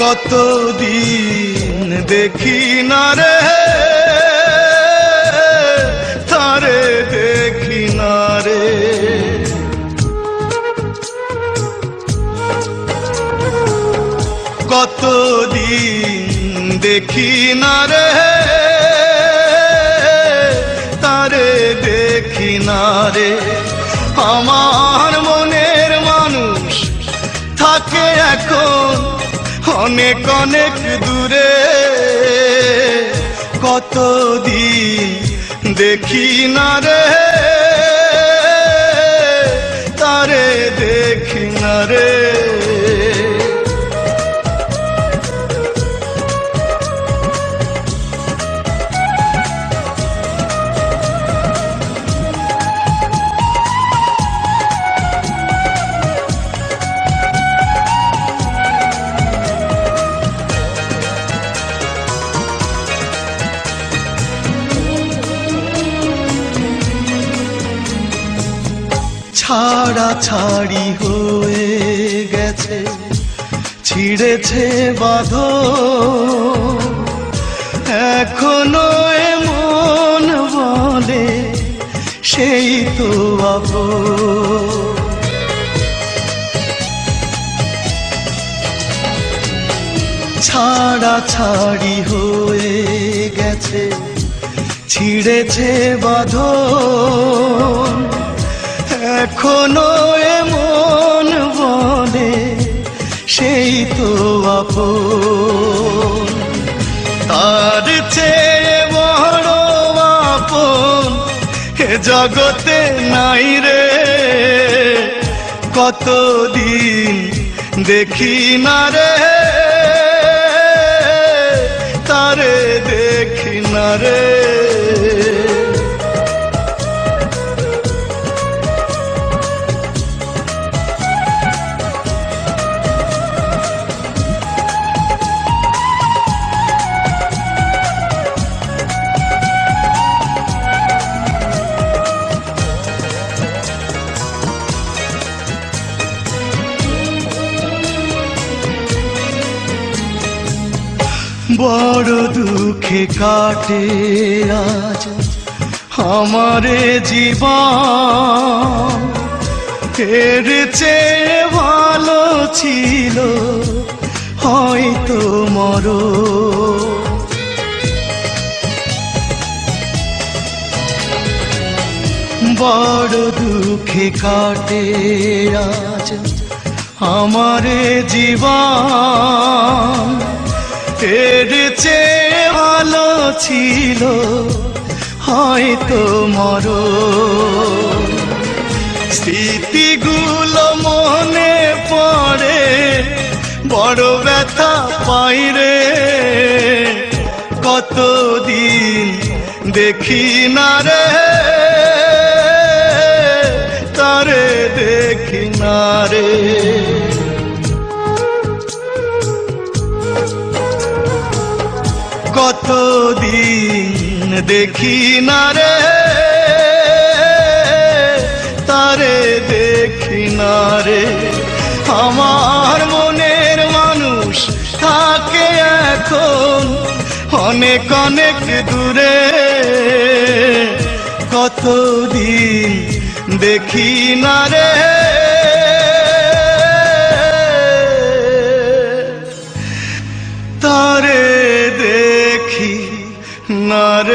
কতদিন দেখি না রে? তারে দেখি না রে। কতদিন দেখি না রে? তারে দেখি না রে। আমার মনের মানুষ থাকে এখন অনেক অনেক দূরে কতদিন দেখি না রে। ছাড়া ছাড়ি হয়ে গেছে, ছিঁড়েছে বাঁধ এখনও এমন বলে সেই তো আপন। ছাড়া ছাড়ি হয়ে গেছে, ছিঁড়েছে বাঁধন। এখনও এমন বলে, সেই তো আপন। তার চেয়ে বড় আপন এ জগতে নাই রে। কতদিন দেখি না রে। বড় দুঃখে কাটে আজ আমারে জীবন। এর চেয়ে ভালো ছিল হয়তো মর। বড় দুঃখে কাটে আজ আমারে জীবন। এর চেয়ে ভালো ছিল হয়তো মর স্মৃতিগুলো মনে পড়ে, বড় ব্যথা পাই রে। কতদিন দেখি না রে, তারে দেখি না রে। কতদিন দেখি না রে? তারে দেখি না রে। আমার মনের মানুষ থাকে এখন অনেক অনেক দূরে। কতদিন দেখি না রে? তারে সোনার